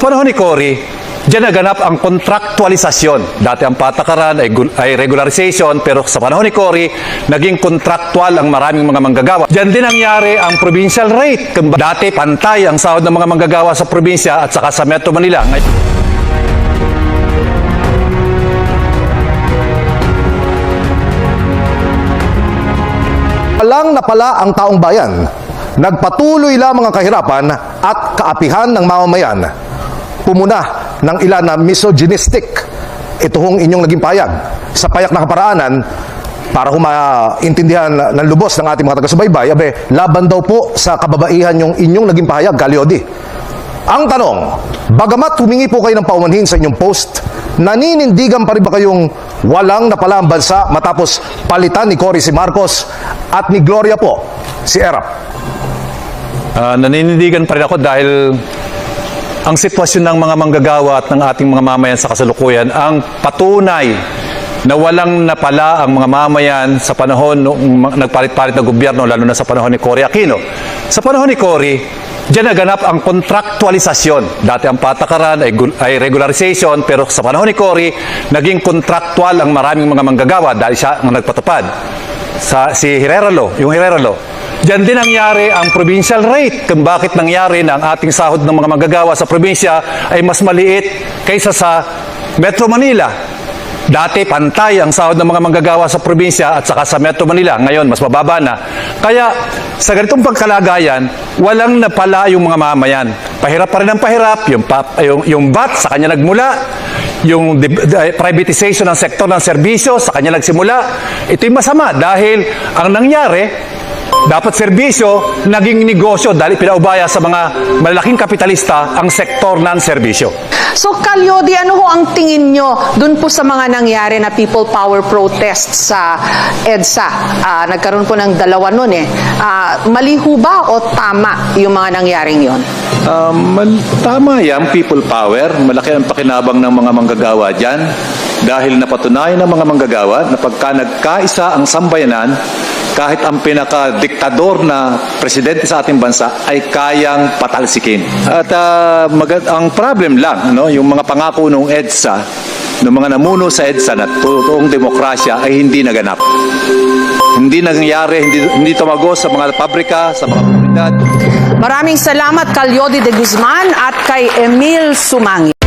panahon ni Cory, diyan naganap ang kontraktualisasyon. Dati ang patakaran ay, ay regularization, pero sa panahon ni Cory, naging kontraktual ang maraming mga manggagawa. Diyan din nangyari ang provincial rate. Dati pantay ang sahod ng mga manggagawa sa probinsya at saka sa Metro Manila. Ngay- Walang napala ang taong bayan. Nagpatuloy lamang ang kahirapan at kaapihan ng mamamayan. Pumuna ng ilan na misogynistic. Ito hong inyong naging payag. Sa payak na kaparaanan, para humaintindihan ng lubos ng ating mga taga-subaybay, abe, laban daw po sa kababaihan yung inyong naging pahayag, Galyodi. Ang tanong, bagamat humingi po kayo ng paumanhin sa inyong post, naninindigan pa rin ba kayong walang napala ang bansa matapos palitan ni Cory si Marcos at ni Gloria po si Erap? Ah, naninindigan pa rin ako dahil ang sitwasyon ng mga manggagawa at ng ating mga mamayan sa kasalukuyan ang patunay na walang napala ang mga mamayan sa panahon noong nagpalit-palit na gobyerno, lalo na sa panahon ni Cory Aquino. Sa panahon ni Cory, diyan naganap ang kontraktualisasyon. Dati ang patakaran ay, ay regularization, pero sa panahon ni Cory, naging kontraktual ang maraming mga manggagawa dahil siya ang nagpatupad. Sa, si Herrera Law, yung Herrera Law. Diyan din nangyari ang provincial rate kung bakit nangyari na ang ating sahod ng mga manggagawa sa probinsya ay mas maliit kaysa sa Metro Manila. Dati pantay ang sahod ng mga manggagawa sa probinsya at saka sa Metro Manila. Ngayon, mas mababa na. Kaya sa ganitong pagkalagayan, walang napala yung mga mamayan. Pahirap pa rin ang pahirap. Yung, pa, yung, yung VAT sa kanya nagmula. Yung privatization ng sektor ng serbisyo sa kanya nagsimula. Ito'y masama dahil ang nangyari, dapat serbisyo, naging negosyo dahil pinaubaya sa mga malalaking kapitalista ang sektor ng serbisyo. So, Kalyodi, ano ho ang tingin nyo dun po sa mga nangyari na people power protests sa EDSA? Ah, nagkaroon po ng dalawa nun eh. Ah, mali ho ba o tama yung mga nangyaring yon? Um, mal- tama yan, people power. Malaki ang pakinabang ng mga manggagawa dyan. Dahil napatunayan ng mga manggagawa na pagka nagkaisa ang sambayanan, kahit ang pinaka-diktador na presidente sa ating bansa ay kayang patalsikin. At ah, magad- ang problem lang, no, yung mga pangako ng EDSA, ng mga namuno sa EDSA na totoong demokrasya ay hindi naganap. Hindi nangyari, hindi, hindi tumago sa mga pabrika, sa mga komunidad, Maraming salamat, Kalyodi de Guzman at kay Emil Sumangi.